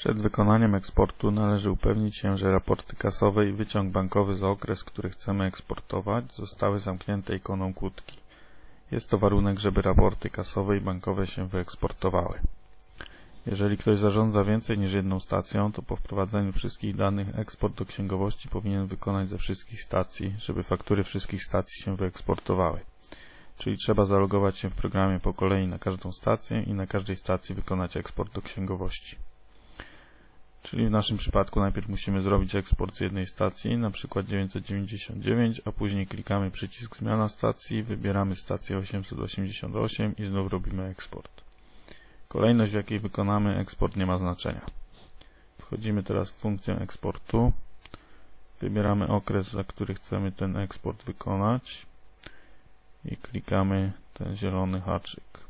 Przed wykonaniem eksportu należy upewnić się, że raporty kasowe i wyciąg bankowy za okres, który chcemy eksportować, zostały zamknięte ikoną kłódki. Jest to warunek, żeby raporty kasowe i bankowe się wyeksportowały. Jeżeli ktoś zarządza więcej niż jedną stacją, to po wprowadzeniu wszystkich danych eksport do księgowości powinien wykonać ze wszystkich stacji, żeby faktury wszystkich stacji się wyeksportowały. Czyli trzeba zalogować się w programie po kolei na każdą stację i na każdej stacji wykonać eksport do księgowości. Czyli w naszym przypadku najpierw musimy zrobić eksport z jednej stacji, na przykład 999, a później klikamy przycisk zmiana stacji, wybieramy stację 888 i znów robimy eksport. Kolejność w jakiej wykonamy eksport nie ma znaczenia. Wchodzimy teraz w funkcję eksportu. Wybieramy okres, za który chcemy ten eksport wykonać i klikamy ten zielony haczyk.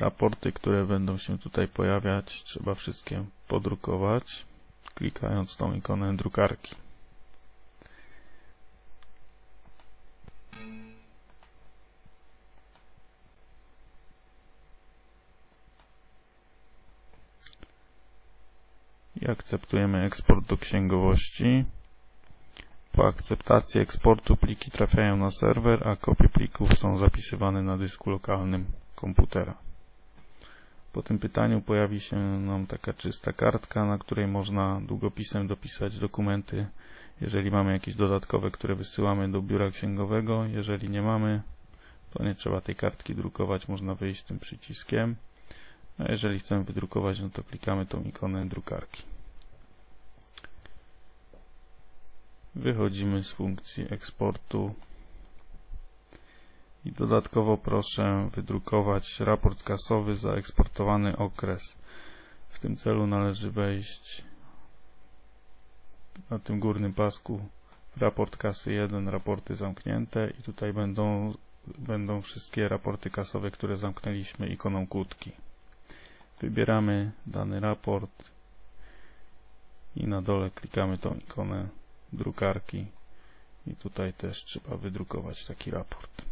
Raporty, które będą się tutaj pojawiać, trzeba wszystkie podrukować, klikając tą ikonę drukarki. I akceptujemy eksport do księgowości. Po akceptacji eksportu pliki trafiają na serwer, a kopie plików są zapisywane na dysku lokalnym komputera. Po tym pytaniu pojawi się nam taka czysta kartka, na której można długopisem dopisać dokumenty, jeżeli mamy jakieś dodatkowe, które wysyłamy do biura księgowego. Jeżeli nie mamy, to nie trzeba tej kartki drukować, można wyjść tym przyciskiem. A jeżeli chcemy wydrukować, no to klikamy tą ikonę drukarki. Wychodzimy z funkcji eksportu dodatkowo proszę wydrukować raport kasowy za eksportowany okres. W tym celu należy wejść na tym górnym pasku raport kasy 1, raporty zamknięte i tutaj będą, będą wszystkie raporty kasowe, które zamknęliśmy ikoną kłódki. Wybieramy dany raport i na dole klikamy tą ikonę drukarki i tutaj też trzeba wydrukować taki raport.